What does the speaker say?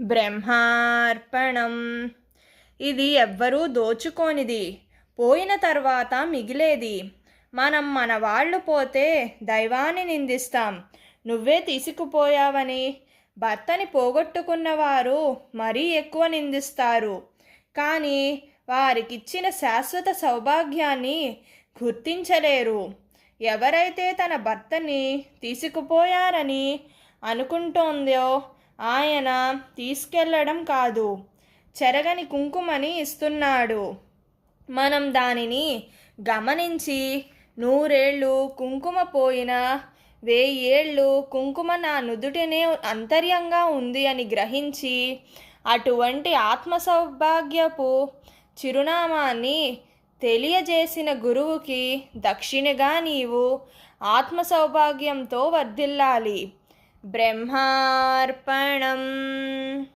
బ్రహ్మార్పణం. ఇది ఎవ్వరూ దోచుకోనిది. పోయిన తర్వాత మిగిలేది. మనం మన వాళ్ళు పోతే దైవాన్ని నిందిస్తాం. నువ్వే తీసుకుపోయావని. భర్తని పోగొట్టుకున్నవారు మరీ ఎక్కువ నిందిస్తారు. కానీ వారికిచ్చిన శాశ్వత సౌభాగ్యాన్ని గుర్తించలేరు. ఎవరైతే తన భర్తని తీసుకుపోయారని అనుకుంటోందో ఆయన తీసుకెళ్ళడం కాదు చెరగని కుంకుమని ఇస్తున్నాడు. మనం దానిని గమనించి నూరేళ్ళు కుంకుమ పోయిన వెయ్యేళ్ళు కుంకుమ నా నుదుటినే అంతర్యంగా ఉంది అని గ్రహించి అటువంటి ఆత్మ సౌభాగ్యపు చిరునామాన్ని తెలియజేసిన గురువుకి దక్షిణగా నీవు ఆత్మ సౌభాగ్యంతో వర్ధిల్లాలి. బ్రహ్మార్పణం